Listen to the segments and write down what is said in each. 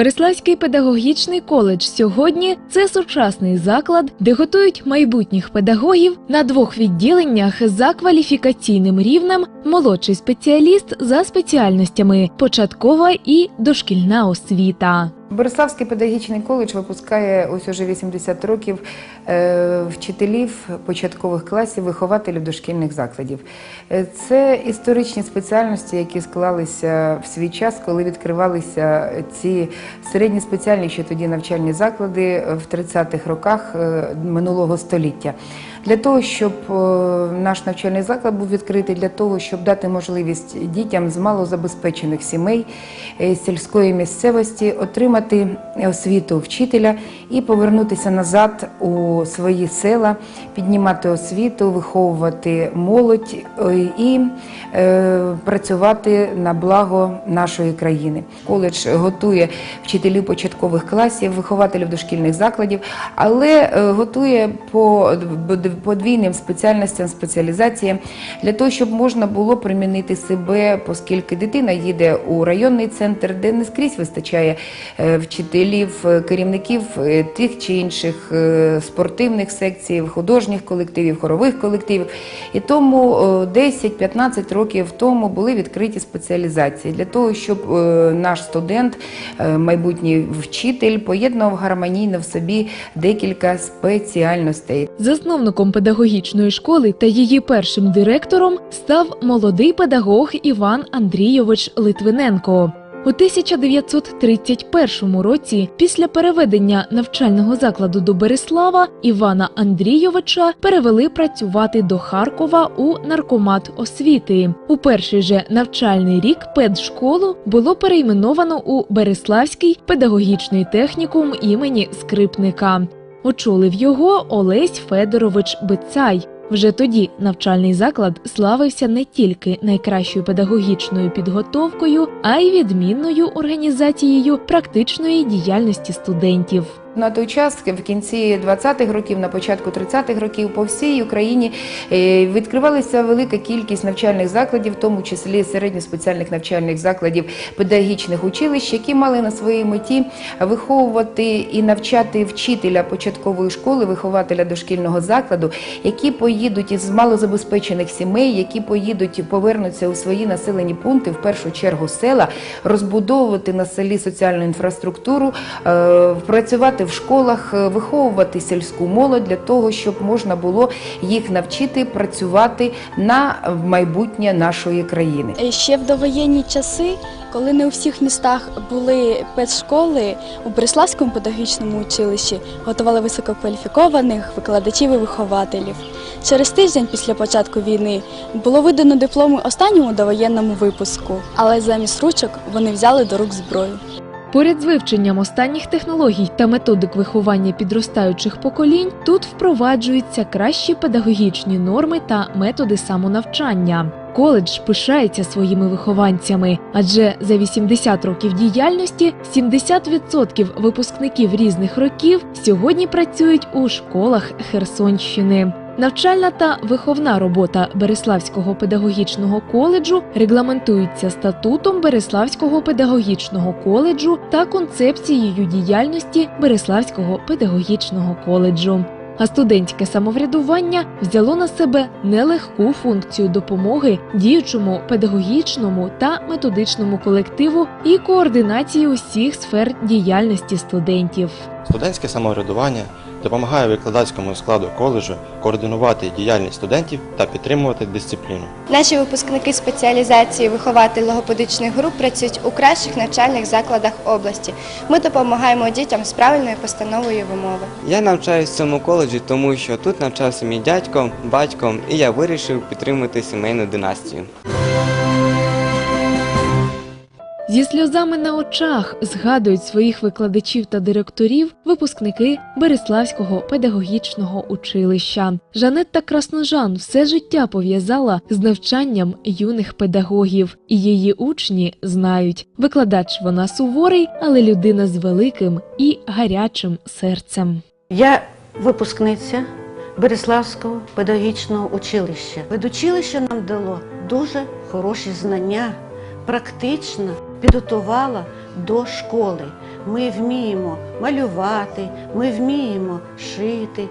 Береславський педагогічний коледж сьогодні це сучасний заклад, де готують майбутніх педагогів на двох відділеннях за кваліфікаційним рівнем молодший спеціаліст за спеціальностями початкова і дошкільна освіта. Бориславський педагогічний коледж випускає ось уже 80 років е, вчителів початкових класів, вихователів дошкільних закладів. Е, Це історичні спеціальності, які склалися в свій час, коли відкривалися ці середні спеціальні ще тоді навчальні заклади в 30-х роках е, минулого століття. Для того, щоб е, наш навчальний заклад був відкритий, для того, щоб дати можливість дітям з малозабезпечених сімей е, сільської місцевості отримати освіту вчителя і повернутися назад у свої села, піднімати освіту, виховувати молодь е, і працювати на благо нашої країни. Коледж готує вчителів початкових класів, вихователів дошкільних закладів, але готує по подвійним спеціальностям, спеціалізаціям для того, щоб можна було примінити себе, оскільки дитина їде у районний центр, де не скрізь вистачає е, вчителів, е, керівників е, тих чи інших спортивних секцій, художніх колективів, хорових колективів. І тому е, 10-15 років тому були відкриті спеціалізації для того, щоб наш студент, майбутній вчитель, поєднував гармонійно в собі декілька спеціальностей. Засновником педагогічної школи та її першим директором став молодий педагог Іван Андрійович Литвиненко. У 1931 році, після переведення навчального закладу до Береслава, Івана Андрійовича перевели працювати до Харкова у наркомат освіти. У перший же навчальний рік педшколу було перейменовано у Береславський педагогічний технікум імені Скрипника. Очолив його Олесь Федорович Бицай. Вже тоді навчальний заклад славився не тільки найкращою педагогічною підготовкою, а й відмінною організацією практичної діяльності студентів. На той час, в кінці 20-х років, на початку 30-х років, по всій Україні е, відкривалася велика кількість навчальних закладів, в тому числі середньоспеціальних навчальних закладів педагогічних училищ, які мали на своїй меті виховувати і навчати вчителя початкової школи, вихователя дошкільного закладу, які поїдуть із малозабезпечених сімей, які поїдуть повернуться у свої населені пункти, в першу чергу села, розбудовувати на селі соціальну інфраструктуру, е, працювати в школах, е, виховувати сільську молодь для того, щоб можна було їх навчити працювати на майбутнє нашої країни. Ще в довоєнні часи, коли не у всіх містах були педшколи, у Береславському педагогічному училищі готували висококваліфікованих викладачів і вихователів. Через тиждень після початку війни було видано дипломи останньому довоєнному випуску, але замість ручок вони взяли до рук зброю. Поряд з вивченням останніх технологій та методик виховання підростаючих поколінь тут впроваджуються кращі педагогічні норми та методи самонавчання. Коледж пишається своїми вихованцями, адже за 80 років діяльності 70% випускників різних років сьогодні працюють у школах Херсонщини. Навчальна та виховна робота Береславського педагогічного коледжу регламентується статутом Береславського педагогічного коледжу та концепцією діяльності Береславського педагогічного коледжу. А студентське самоврядування взяло на себе нелегку функцію допомоги діючому педагогічному та методичному колективу і координації усіх сфер діяльності студентів. Студентське самоврядування допомагає викладацькому складу коледжу координувати діяльність студентів та підтримувати дисципліну. Наші випускники спеціалізації вихователь логопедичних груп працюють у кращих навчальних закладах області. Ми допомагаємо дітям з правильною постановою вимови. Я навчаюсь в цьому коледжі, тому що тут навчався мій дядько, батько, і я вирішив підтримати сімейну династію. Зі сльозами на очах згадують своїх викладачів та директорів випускники Береславського педагогічного училища. Жанетта Красножан все життя пов'язала з навчанням юних педагогів, і її учні знають, викладач вона суворий, але людина з великим і гарячим серцем. Я випускниця Береславського педагогічного училища. Ведучилище нам дало дуже хороші знання, практично підготувала до школи. Ми вміємо малювати, ми вміємо шити,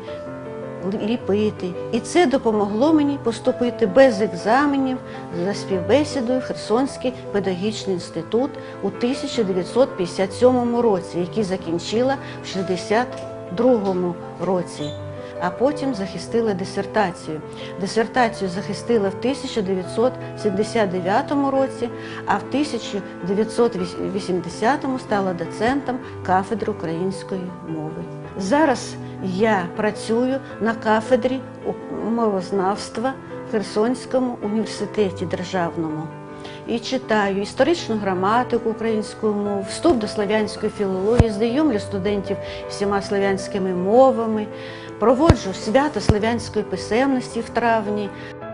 ліпити. І це допомогло мені поступити без екзаменів за співбесідою в Херсонський педагогічний інститут у 1957 році, який закінчила в 62 році. А потім захистила дисертацію. Дисертацію захистила в 1979 році, а в 1980 стала доцентом кафедри української мови. Зараз я працюю на кафедрі мовознавства в Херсонському університеті державному і читаю історичну граматику української мови, вступ до славянської філології, знайомлю студентів всіма славянськими мовами, проводжу свято славянської писемності в травні.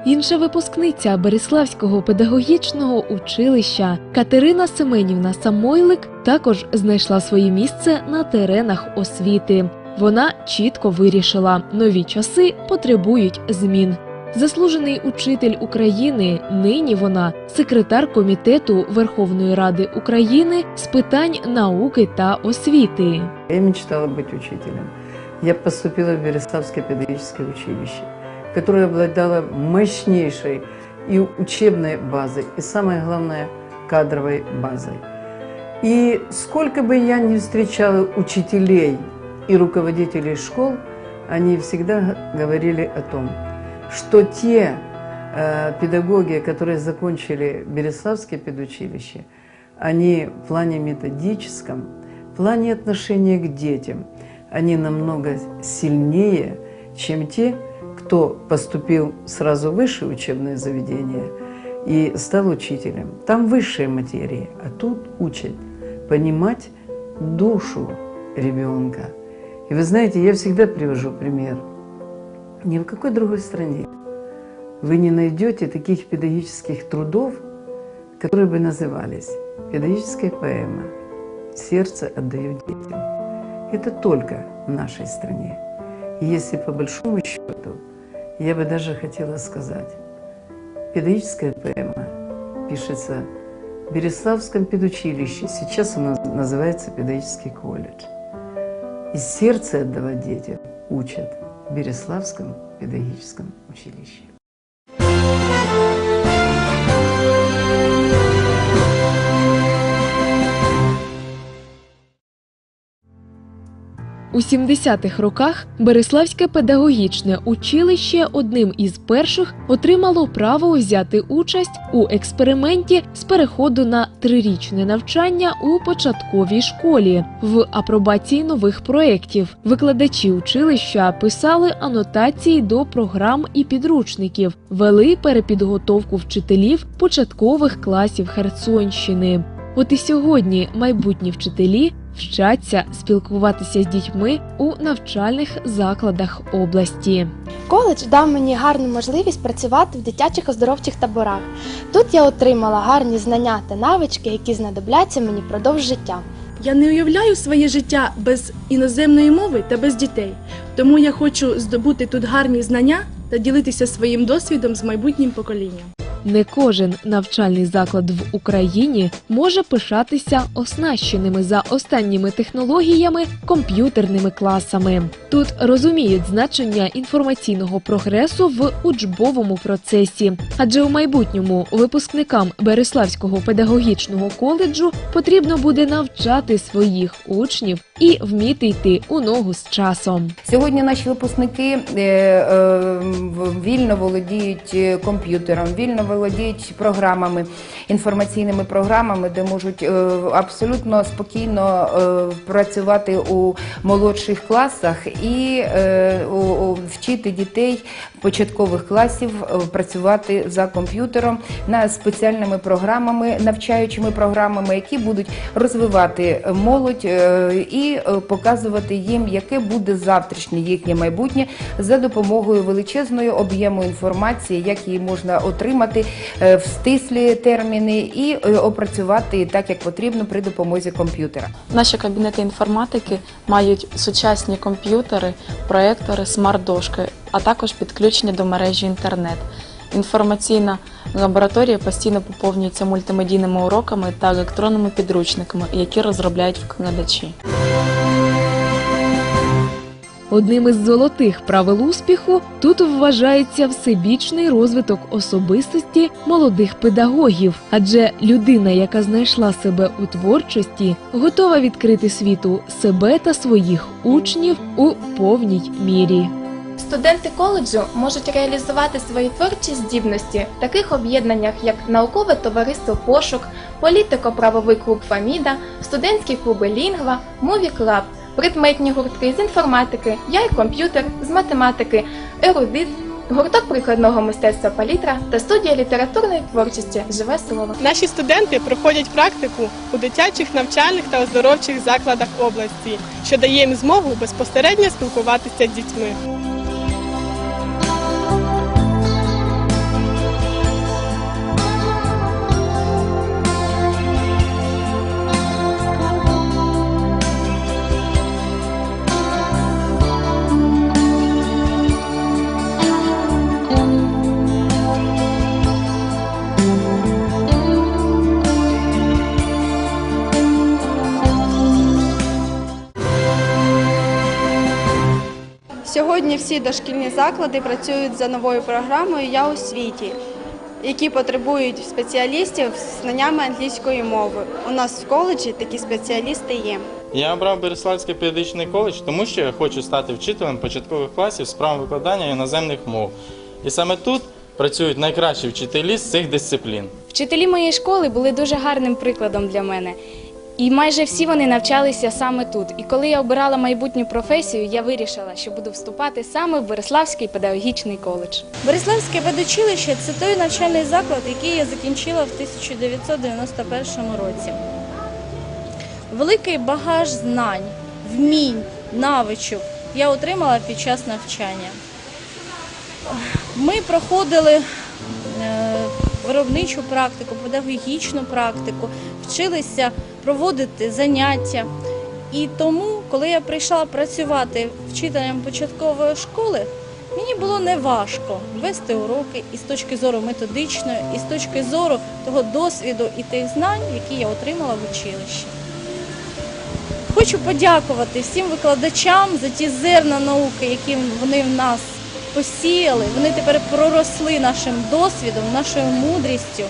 Інша випускниця Береславського педагогічного училища Катерина Семенівна Самойлик також знайшла своє місце на теренах освіти. Вона чітко вирішила, нові часи потребують змін. Заслужений учитель України, нині вона секретар комітету Верховної Ради України з питань науки та освіти. Я мечтала быть учителем. Я поступила в Береславское педагогическое училище, которое обладало мощнейшей и учебной базой, и самое главное, кадровой базой. И сколько бы я ни встречала учителей и руководителей школ, они всегда говорили о том, что те э, педагоги, которые закончили Береславское педучилище, они в плане методическом, в плане отношения к детям, они намного сильнее, чем те, кто поступил сразу в высшее учебное заведение и стал учителем. Там высшие материи, а тут учат понимать душу ребенка. И вы знаете, я всегда привожу пример. Ни в какой другой стране вы не найдете таких педагогических трудов, которые бы назывались «Педагогическая поэма. Сердце отдаю детям». Это только в нашей стране. И если по большому счету, я бы даже хотела сказать, педагогическая поэма пишется в Береславском педучилище, сейчас у называется педагогический колледж. И сердце отдавать детям учат в Береславском педагогическом училище. У 70-х роках Береславське педагогічне училище одним із перших отримало право взяти участь у експерименті з переходу на трирічне навчання у початковій школі в апробації нових проєктів. Викладачі училища писали анотації до програм і підручників, вели перепідготовку вчителів початкових класів Херсонщини. От і сьогодні майбутні вчителі вчаться спілкуватися з дітьми у навчальних закладах області. Коледж дав мені гарну можливість працювати в дитячих оздоровчих таборах. Тут я отримала гарні знання та навички, які знадобляться мені впродовж життя. Я не уявляю своє життя без іноземної мови та без дітей. Тому я хочу здобути тут гарні знання та ділитися своїм досвідом з майбутнім поколінням. Не кожен навчальний заклад в Україні може пишатися оснащеними за останніми технологіями комп'ютерними класами. Тут розуміють значення інформаційного прогресу в учбовому процесі, адже у майбутньому випускникам Береславського педагогічного коледжу потрібно буде навчати своїх учнів і вміти йти у ногу з часом. Сьогодні наші випускники е, е, вільно володіють е, комп'ютером, вільно володіють програмами, інформаційними програмами, де можуть е, абсолютно спокійно е, працювати у молодших класах і е, вчити дітей початкових класів е, працювати за комп'ютером на спеціальними програмами, навчаючими програмами, які будуть розвивати молодь е, і е, показувати їм, яке буде завтрашнє їхнє майбутнє за допомогою величезної об'єму інформації, як її можна отримати в стислі терміни і опрацювати так, як потрібно при допомозі комп'ютера. Наші кабінети інформатики мають сучасні комп'ютери, проектори, смарт-дошки, а також підключення до мережі інтернет. Інформаційна лабораторія постійно поповнюється мультимедійними уроками та електронними підручниками, які розробляють викладачі. Одним із золотих правил успіху тут вважається всебічний розвиток особистості молодих педагогів, адже людина, яка знайшла себе у творчості, готова відкрити світу себе та своїх учнів у повній мірі. Студенти коледжу можуть реалізувати свої творчі здібності в таких об'єднаннях, як наукове товариство Пошук, політико-правовий клуб Фаміда, студентські клуби Лінгва, Мові Клаб, предметні гуртки з інформатики, Я й комп'ютер, з математики, ерудит, гурток прикладного мистецтва палітра та студія літературної творчості Живе слово. Наші студенти проходять практику у дитячих навчальних та оздоровчих закладах області, що дає їм змогу безпосередньо спілкуватися з дітьми. Сьогодні всі дошкільні заклади працюють за новою програмою Я у світі, які потребують спеціалістів з знаннями англійської мови. У нас в коледжі такі спеціалісти є. Я обрав Береславський педагогічний коледж, тому що я хочу стати вчителем початкових класів з правом викладання іноземних мов. І саме тут працюють найкращі вчителі з цих дисциплін. Вчителі моєї школи були дуже гарним прикладом для мене. І майже всі вони навчалися саме тут. І коли я обирала майбутню професію, я вирішила, що буду вступати саме в Береславський педагогічний коледж. Береславське педучилище – це той навчальний заклад, який я закінчила в 1991 році. Великий багаж знань, вмінь, навичок я отримала під час навчання. Ми проходили е, виробничу практику, педагогічну практику, вчилися проводити заняття. І тому, коли я прийшла працювати вчителем початкової школи, мені було неважко вести уроки і з точки зору методичної, і з точки зору того досвіду і тих знань, які я отримала в училищі. Хочу подякувати всім викладачам за ті зерна науки, які вони в нас посіяли. Вони тепер проросли нашим досвідом, нашою мудрістю.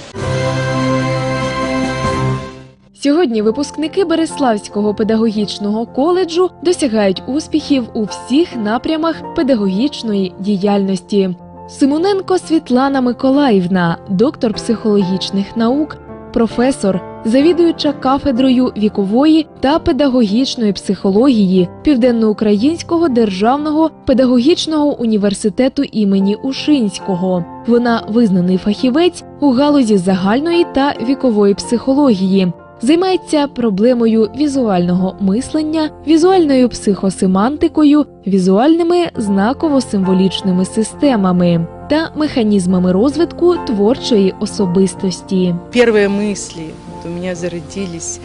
Сьогодні випускники Береславського педагогічного коледжу досягають успіхів у всіх напрямах педагогічної діяльності. Симоненко Світлана Миколаївна, доктор психологічних наук, професор, завідуюча кафедрою вікової та педагогічної психології Південноукраїнського державного педагогічного університету імені Ушинського. Вона визнаний фахівець у галузі загальної та вікової психології. Займається проблемою візуального мислення, візуальною психосемантикою, візуальними знаково-символічними системами та механізмами розвитку творчої особистості. Мысли вот у меня зародились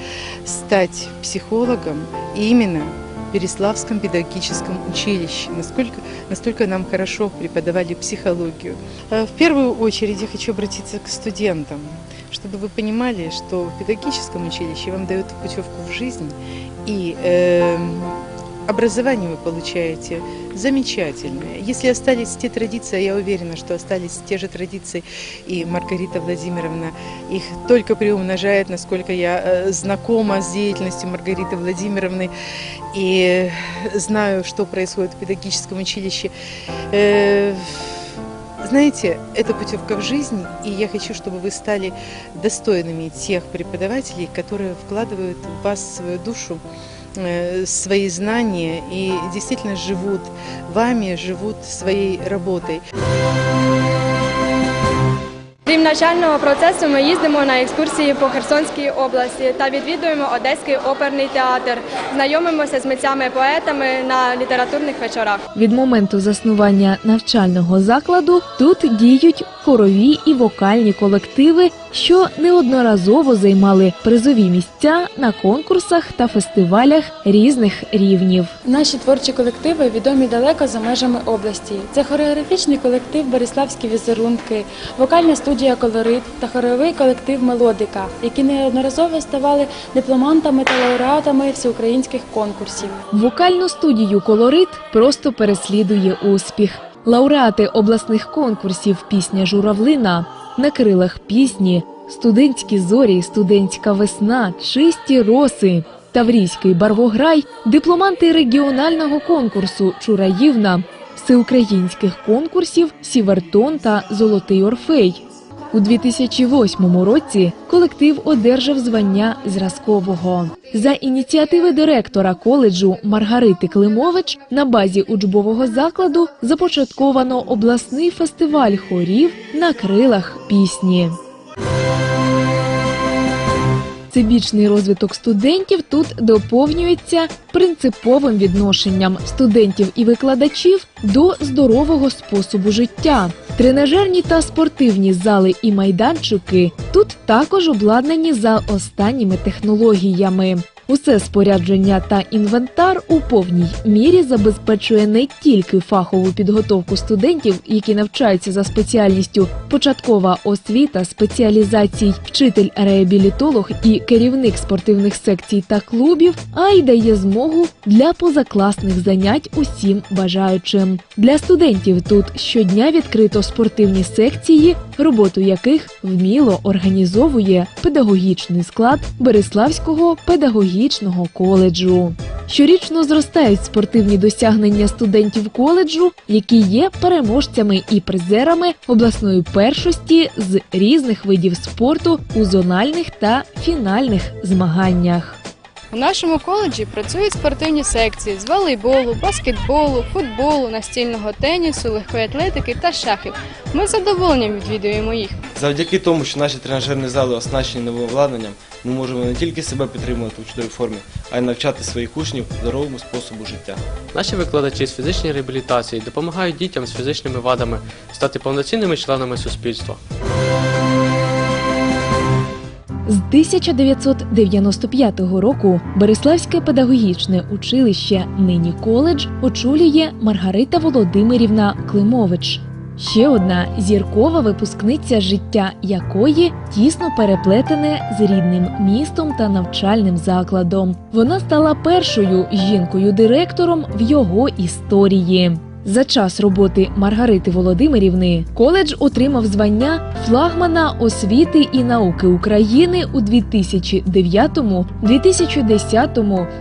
стать психологом именно в Переславском педагогическом училище. Насколько, настолько нам хорошо преподавали психологию. Э, В первую очередь я хочу обратиться к студентам, чтобы вы понимали, что в педагогическом училище вам дают путевку в жизнь, и э, образование вы получаете замечательное. Если остались те традиции, а я уверена, что остались те же традиции, и Маргарита Владимировна их только приумножает, насколько я э, знакома с деятельностью Маргариты Владимировны и знаю, что происходит в педагогическом училище. Э, знаете, это путевка в жизнь, и я хочу, чтобы вы стали достойными тех преподавателей, которые вкладывают в вас свою душу, свои знания и действительно живут вами, живут своей работой. Крім навчального процесу, ми їздимо на екскурсії по Херсонській області та відвідуємо Одеський оперний театр, знайомимося з митцями-поетами на літературних вечорах. Від моменту заснування навчального закладу тут діють хорові і вокальні колективи, що неодноразово займали призові місця на конкурсах та фестивалях різних рівнів. Наші творчі колективи відомі далеко за межами області. Це хореографічний колектив Береславські візерунки, вокальна студія Колорит та хоровий колектив Мелодика, які неодноразово ставали дипломантами та лауреатами всеукраїнських конкурсів. Вокальну студію Колорит просто переслідує успіх. Лауреати обласних конкурсів Пісня Журавлина на крилах пісні, студентські зорі, студентська весна, чисті роси, Таврійський барвограй, дипломанти регіонального конкурсу Чураївна, всеукраїнських конкурсів Сівертон та Золотий Орфей. У 2008 році колектив одержав звання зразкового. За ініціативи директора коледжу Маргарити Климович на базі учбового закладу започатковано обласний фестиваль хорів на крилах пісні. Всебічний розвиток студентів тут доповнюється принциповим відношенням студентів і викладачів до здорового способу життя. Тренажерні та спортивні зали і майданчики тут також обладнані за останніми технологіями. Усе спорядження та інвентар у повній мірі забезпечує не тільки фахову підготовку студентів, які навчаються за спеціальністю початкова освіта, спеціалізацій, вчитель-реабілітолог і керівник спортивних секцій та клубів, а й дає змогу для позакласних занять усім бажаючим. Для студентів тут щодня відкрито спортивні секції, роботу яких вміло організовує педагогічний склад Береславського педагогічного коледжу. Щорічно зростають спортивні досягнення студентів коледжу, які є переможцями і призерами обласної першості з різних видів спорту у зональних та фінальних змаганнях. У нашому коледжі працюють спортивні секції з волейболу, баскетболу, футболу, настільного тенісу, легкої атлетики та шахів. Ми з задоволенням відвідуємо їх. Завдяки тому, що наші тренажерні зали оснащені новим обладнанням, ми можемо не тільки себе підтримувати у чудовій формі, а й навчати своїх учнів здоровому способу життя. Наші викладачі з фізичної реабілітації допомагають дітям з фізичними вадами стати повноцінними членами суспільства. З 1995 року Береславське педагогічне училище, нині коледж, очолює Маргарита Володимирівна Климович. Ще одна зіркова випускниця життя якої тісно переплетене з рідним містом та навчальним закладом. Вона стала першою жінкою-директором в його історії. За час роботи Маргарити Володимирівни коледж отримав звання флагмана освіти і науки України у 2009, 2010,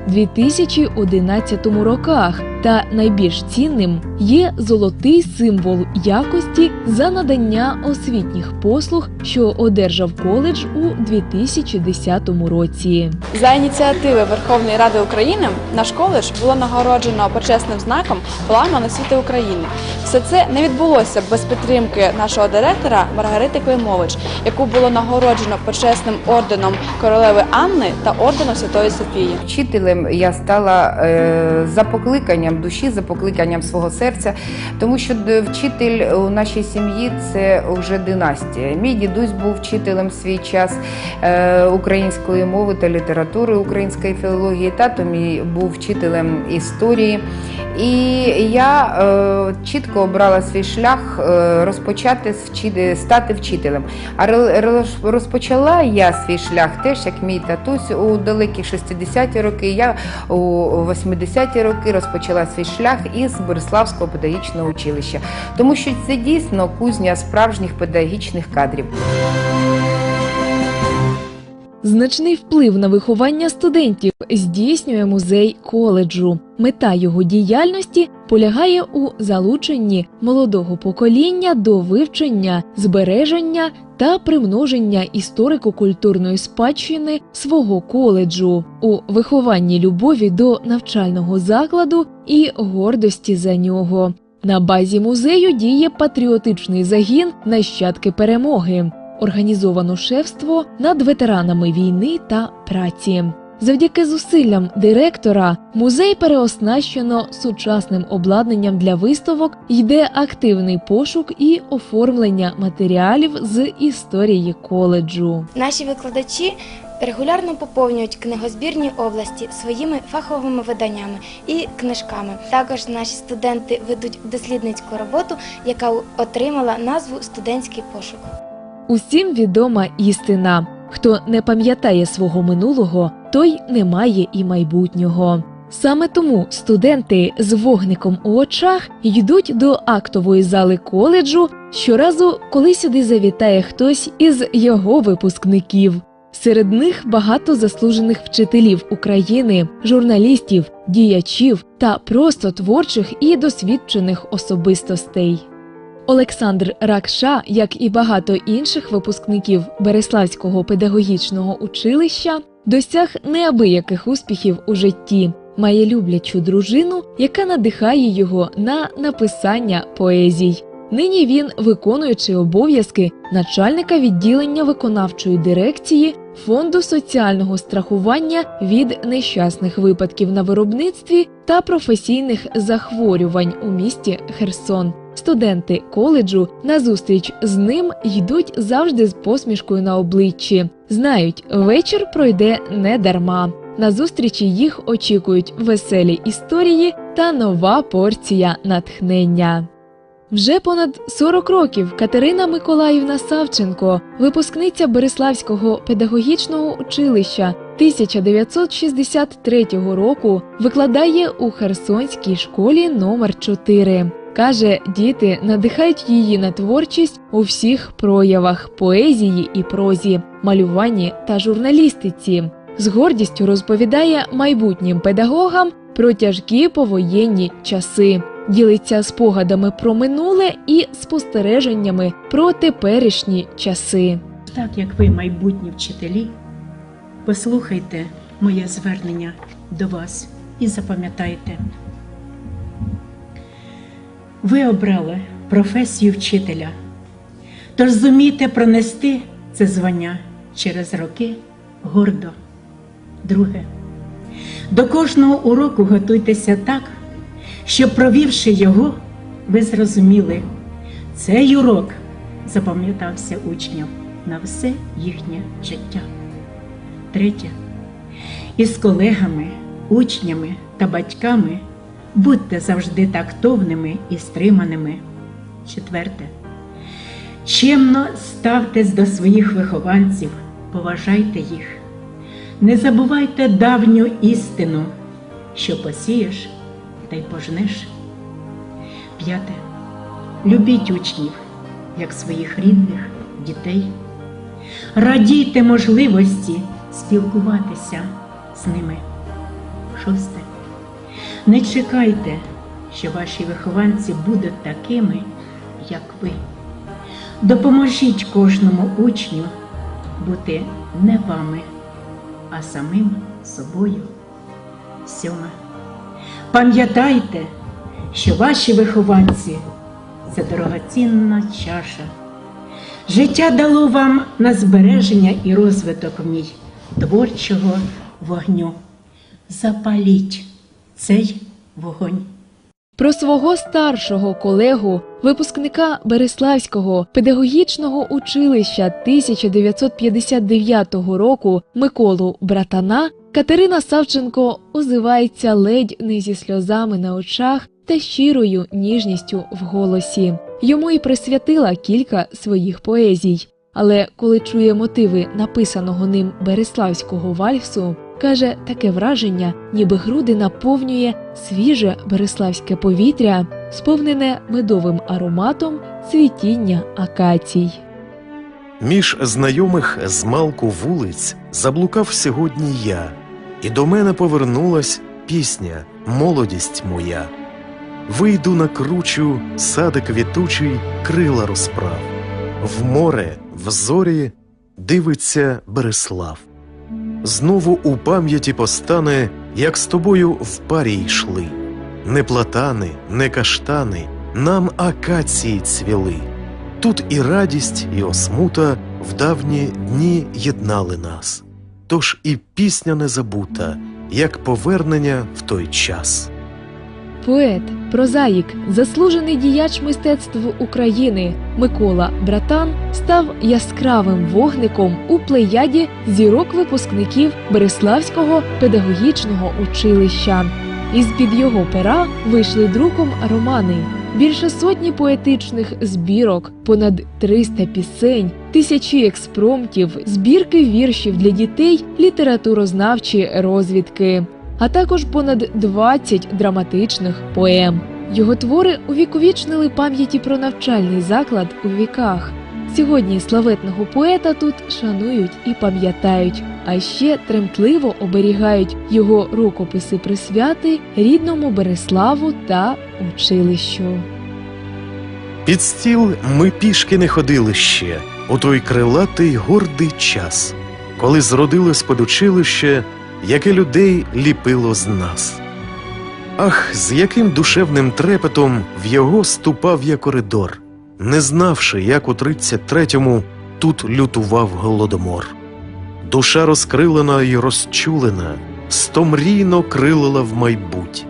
2011 роках. Та найбільш цінним є золотий символ якості за надання освітніх послуг, що одержав коледж у 2010 році. За ініціативи Верховної Ради України наш коледж було нагороджено почесним знаком Флагман освіти України. Все це не відбулося без підтримки нашого директора Маргарити Климович, яку було нагороджено почесним орденом королеви Анни та орденом Святої Софії. Вчителем я стала е, за покликанням душі, за покликанням свого серця, тому що вчитель у нашій сім'ї це вже династія. Мій дідусь був вчителем свій час е, української мови та літератури, української філології. Тато мій був вчителем історії. І я е, чітко обрала свій шлях е, розпочати стати вчителем. А розпочала я свій шлях теж, як мій татусь у далекі 60-ті роки. Я у 80-ті роки розпочала свій шлях із Бориславського педагогічного училища, тому що це дійсно кузня справжніх педагогічних кадрів. Значний вплив на виховання студентів здійснює музей коледжу. Мета його діяльності полягає у залученні молодого покоління до вивчення, збереження та примноження історико-культурної спадщини свого коледжу у вихованні любові до навчального закладу і гордості за нього. На базі музею діє патріотичний загін нащадки перемоги організовано шефство над ветеранами війни та праці. Завдяки зусиллям директора музей переоснащено сучасним обладнанням для виставок, йде активний пошук і оформлення матеріалів з історії коледжу. Наші викладачі регулярно поповнюють книгозбірні області своїми фаховими виданнями і книжками. Також наші студенти ведуть дослідницьку роботу, яка отримала назву Студентський пошук. Усім відома істина: хто не пам'ятає свого минулого, той не має і майбутнього. Саме тому студенти з вогником у очах йдуть до актової зали коледжу щоразу, коли сюди завітає хтось із його випускників. Серед них багато заслужених вчителів України, журналістів, діячів та просто творчих і досвідчених особистостей. Олександр Ракша, як і багато інших випускників Береславського педагогічного училища, досяг неабияких успіхів у житті, має люблячу дружину, яка надихає його на написання поезій. Нині він, виконуючи обов'язки начальника відділення виконавчої дирекції Фонду соціального страхування від нещасних випадків на виробництві та професійних захворювань у місті Херсон. Студенти коледжу на зустріч з ним йдуть завжди з посмішкою на обличчі. Знають, вечір пройде не дарма. На зустрічі їх очікують веселі історії та нова порція натхнення. Вже понад 40 років Катерина Миколаївна Савченко, випускниця Береславського педагогічного училища 1963 року, викладає у Херсонській школі номер 4 Каже, діти надихають її на творчість у всіх проявах поезії і прозі, малюванні та журналістиці. З гордістю розповідає майбутнім педагогам про тяжкі повоєнні часи, ділиться спогадами про минуле і спостереженнями про теперішні часи. Так як ви майбутні вчителі, послухайте моє звернення до вас і запам'ятайте. Ви обрали професію вчителя, тож зумійте пронести це звання через роки гордо. Друге, до кожного уроку готуйтеся так, щоб, провівши його, ви зрозуміли, цей урок запам'ятався учням на все їхнє життя. Третє, із колегами, учнями та батьками будьте завжди тактовними і стриманими. Четверте, чемно ставтесь до своїх вихованців, поважайте їх. Не забувайте давню істину, що посієш та й пожнеш. П'яте. Любіть учнів, як своїх рідних дітей. Радійте можливості спілкуватися з ними. Шосте. Не чекайте, що ваші вихованці будуть такими, як ви. Допоможіть кожному учню бути не вами а самим собою. Сьоме. Пам'ятайте, що ваші вихованці це дорогоцінна чаша. Життя дало вам на збереження і розвиток мій творчого вогню. Запаліть цей вогонь. Про свого старшого колегу, випускника Береславського педагогічного училища 1959 року Миколу Братана Катерина Савченко озивається ледь не зі сльозами на очах та щирою ніжністю в голосі. Йому і присвятила кілька своїх поезій. Але коли чує мотиви написаного ним Береславського вальсу, каже таке враження, ніби груди наповнює свіже береславське повітря, сповнене медовим ароматом цвітіння акацій. Між знайомих з малку вулиць заблукав сьогодні я, і до мене повернулась пісня Молодість моя. Вийду на кручу, сади квітучий, крила розправ. В море, в зорі дивиться Береслав. Знову у пам'яті постане, як з тобою в парі йшли. Не платани, не каштани, нам акації цвіли. Тут і радість, і осмута в давні дні єднали нас. Тож і пісня не забута, як повернення в той час. Поет, прозаїк, заслужений діяч мистецтв України Микола Братан став яскравим вогником у плеяді зірок випускників Береславського педагогічного училища. Із-під його пера вийшли друком романи, більше сотні поетичних збірок, понад 300 пісень, тисячі експромтів, збірки віршів для дітей, літературознавчі розвідки а також понад 20 драматичних поем. Його твори увіковічнили пам'яті про навчальний заклад у віках. Сьогодні славетного поета тут шанують і пам'ятають, а ще тремтливо оберігають його рукописи присвяти рідному Береславу та училищу. Під стіл ми пішки не ходили ще у той крилатий гордий час, коли зродилось подучилище, яке людей ліпило з нас. Ах, з яким душевним трепетом в його ступав я коридор, не знавши, як у 33-му тут лютував голодомор. Душа розкрилена і розчулена, стомрійно крилила в майбуть.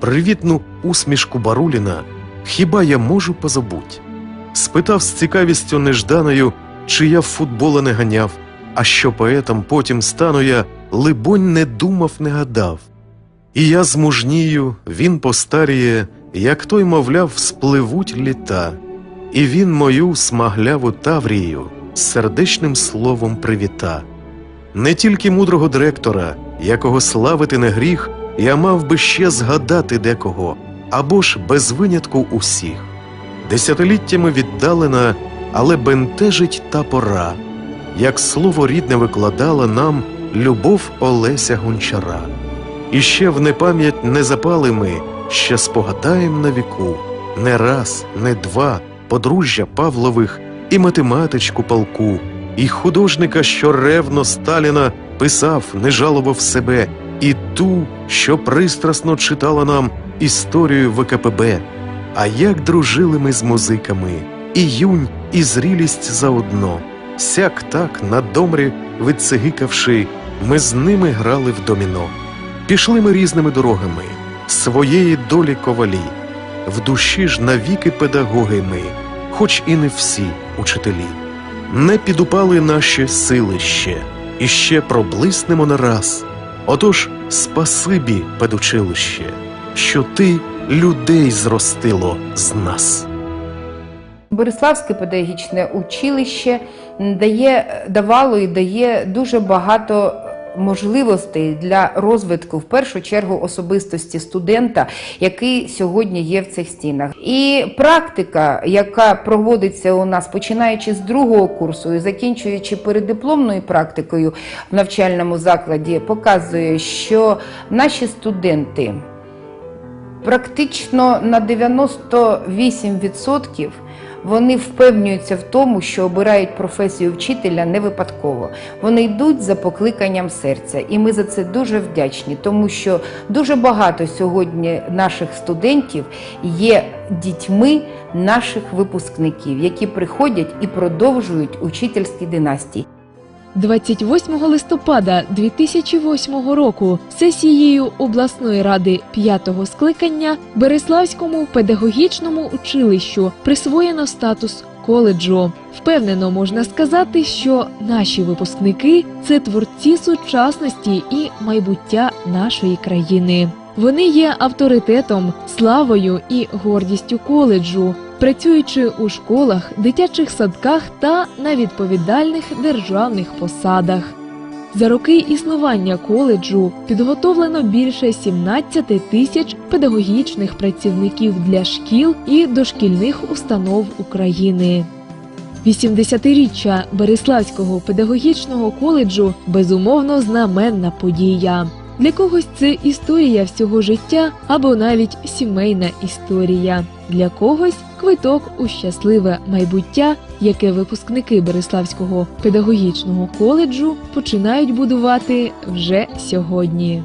Привітну усмішку Баруліна хіба я можу позабуть? Спитав з цікавістю нежданою, чи я в футбола не ганяв, а що поетом потім стану я, либонь, не думав, не гадав. І я змужнію, він постаріє, як той, мовляв, спливуть літа, і він мою смагляву Таврію сердечним словом привіта. Не тільки мудрого директора, якого славити не гріх, я мав би ще згадати декого, або ж без винятку усіх. Десятиліттями віддалена, але бентежить та пора, як слово рідне викладала нам любов Олеся Гончара. І ще в непам'ять не запали ми, ще спогадаєм на віку, не раз, не два, подружжя Павлових і математичку полку, і художника, що ревно Сталіна писав, не жалував себе, і ту, що пристрасно читала нам історію ВКПБ. А як дружили ми з музиками, і юнь, і зрілість заодно, сяк так на домрі відсигикавши, ми з ними грали в доміно. Пішли ми різними дорогами, своєї долі ковалі, в душі ж навіки педагоги ми, хоч і не всі учителі. Не підупали наші сили ще, і ще проблиснемо не раз. Отож, спасибі, педучилище, що ти людей зростило з нас. Бориславське педагогічне училище дає, давало і дає дуже багато можливостей для розвитку в першу чергу особистості студента, який сьогодні є в цих стінах. І практика, яка проводиться у нас починаючи з другого курсу і закінчуючи передипломною практикою в навчальному закладі, показує, що наші студенти практично на 98% вони впевнюються в тому, що обирають професію вчителя не випадково. Вони йдуть за покликанням серця, і ми за це дуже вдячні, тому що дуже багато сьогодні наших студентів є дітьми наших випускників, які приходять і продовжують учительські династії. 28 листопада 2008 року сесією обласної ради п'ятого скликання Береславському педагогічному училищу присвоєно статус коледжу. Впевнено можна сказати, що наші випускники це творці сучасності і майбуття нашої країни. Вони є авторитетом, славою і гордістю коледжу, працюючи у школах, дитячих садках та на відповідальних державних посадах. За роки існування коледжу підготовлено більше 17 тисяч педагогічних працівників для шкіл і дошкільних установ України. 80-річчя Береславського педагогічного коледжу безумовно знаменна подія. Для когось це історія всього життя або навіть сімейна історія. Для когось квиток у щасливе майбуття, яке випускники Береславського педагогічного коледжу починають будувати вже сьогодні.